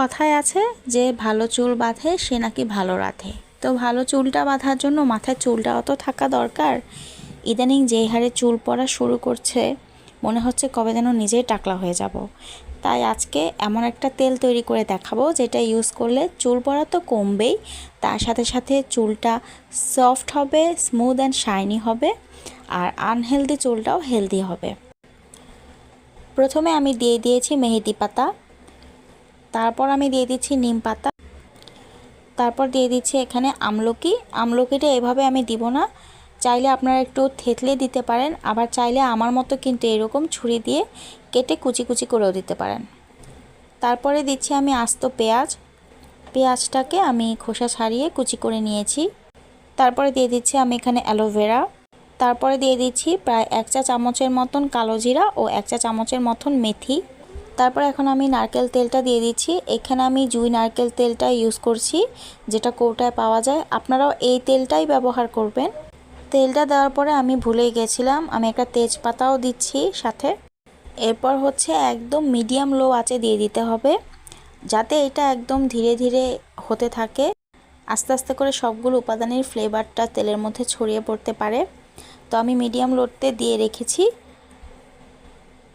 কথায় আছে যে, ভালো চুল বাঁধে, সে নাকি ভালো রাধে। তো ভালো চুলটা বাঁধার জন্য মাথায় চুলটা তো থাকা দরকার? ইদানিং যেই হারে চুল পড়া শুরু করছে, মনে হচ্ছে কবে যেন নিজেই টাকলা হয়ে যাব। তাই আজকে এমন একটা তেল তৈরি করে দেখাবো, যেটা ইউজ করলে চুল পড়া তো কমবেই, তার সাথে সাথে চুলটা সফট হবে, স্মুথ অ্যান্ড শাইনি হবে, আর আনহেলদি চুলটাও হেলদি হবে। প্রথমে আমি দিয়ে দিয়েছি মেহেদি পাতা। তারপর আমি দিয়ে দিচ্ছি নিম পাতা। তারপর দিয়ে দিচ্ছি এখানে আমলকি। আমলকিটা এভাবে আমি দিব না। চাইলে আপনারা একটু থেতলে দিতে পারেন, আবার চাইলে আমার মতো কিন্তু এরকম ছুরি দিয়ে কেটে কুচি কুচি করেও দিতে পারেন। তারপরে দিচ্ছি আমি আস্ত পেঁয়াজ। পেঁয়াজটাকে আমি খোসা ছাড়িয়ে কুচি করে নিয়েছি। তারপরে দিয়ে দিচ্ছি আমি এখানে অ্যালোভেরা। তারপরে দিয়ে দিচ্ছি প্রায় এক চা চামচের মতন কালো জিরা ও এক চা চামচের মতন মেথি। তারপর এখন আমি নারকেল তেলটা দিয়ে দিচ্ছি। এখানে আমি জুই নারকেল তেলটা ইউজ করছি, যেটা কৌটায় পাওয়া যায়। আপনারাও এই তেলটাই ব্যবহার করবেন। তেলটা দেওয়ার পরে আমি ভুলেই গেছিলাম, আমি একটা তেজপাতাও দিচ্ছি সাথে। এরপর হচ্ছে একদম মিডিয়াম লো আঁচে দিয়ে দিতে হবে, যাতে এটা একদম ধীরে ধীরে হতে থাকে। আস্তে আস্তে করে সবগুলো উপাদানের ফ্লেভারটা তেলের মধ্যে ছড়িয়ে পড়তে পারে। তো আমি মিডিয়াম লোতে দিয়ে রেখেছি।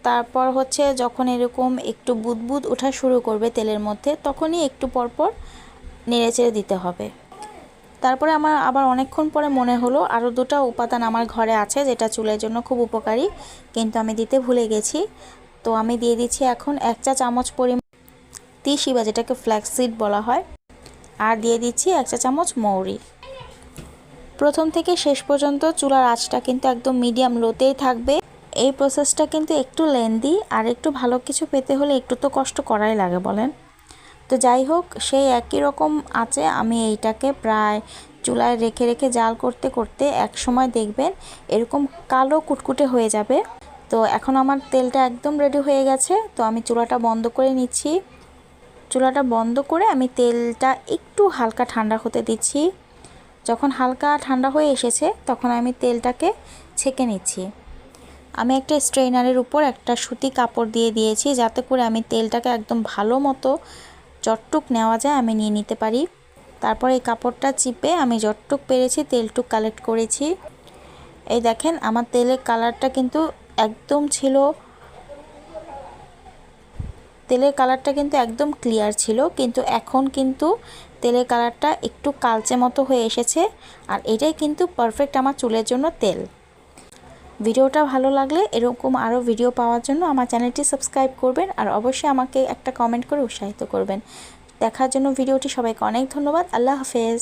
তারপর হচ্ছে যখন এরকম একটু বুদবুদ ওঠা শুরু করবে তেলের মধ্যে, তখনই একটু পরপর নেড়েচেড়ে দিতে হবে। তারপরে আমার আবার অনেকক্ষণ পরে মনে হলো আরও দুটো উপাদান আমার ঘরে আছে যেটা চুলের জন্য খুব উপকারী, কিন্তু আমি দিতে ভুলে গেছি। তো আমি দিয়ে দিচ্ছি এখন এক চা চামচ পরিমাণ তিসি বা যেটাকে ফ্ল্যাক্সিড বলা হয়, আর দিয়ে দিচ্ছি এক চা চামচ মৌরি। প্রথম থেকে শেষ পর্যন্ত চুলার আঁচটা কিন্তু একদম মিডিয়াম লোতেই থাকবে। এই প্রসেসটা কিন্তু একটু লেন্দি আর একটু ভালো কিছু পেতে হলে একটু তো কষ্ট করাই লাগে, বলেন। তো যাই হোক, সেই একই রকম আছে। আমি এইটাকে প্রায় চুলায় রেখে রেখে জাল করতে করতে এক সময় দেখবেন এরকম কালো কুটকুটে হয়ে যাবে। তো এখন আমার তেলটা একদম রেডি হয়ে গেছে। তো আমি চুলাটা বন্ধ করে নিচ্ছি। চুলাটা বন্ধ করে আমি তেলটা একটু হালকা ঠান্ডা হতে দিচ্ছি। যখন হালকা ঠান্ডা হয়ে এসেছে, তখন আমি তেলটাকে ছেঁকে নিচ্ছি। আমি একটা স্ট্রেনারের উপর একটা সুতি কাপড় দিয়ে দিয়েছি, যাতে করে আমি তেলটাকে একদম ভালো মতো যতটুক নেওয়া যায় আমি নিয়ে নিতে পারি। তারপর এই কাপড়টা চিপে আমি যতটুক পেরেছি তেলটুক কালেক্ট করেছি। এই দেখেন, আমার তেলের কালারটা কিন্তু একদম ছিল, তেলের কালারটা কিন্তু একদম ক্লিয়ার ছিল, কিন্তু এখন কিন্তু তেলের কালারটা একটু কালচে মতো হয়ে এসেছে, আর এটাই কিন্তু পারফেক্ট আমার চুলের জন্য তেল। ভিডিওটা ভালো লাগলে এরকম আরও ভিডিও পাওয়ার জন্য আমার চ্যানেলটি সাবস্ক্রাইব করবেন আর অবশ্যই আমাকে একটা কমেন্ট করে উৎসাহিত করবেন। দেখার জন্য ভিডিওটি সবাইকে অনেক ধন্যবাদ। আল্লাহ হাফেজ।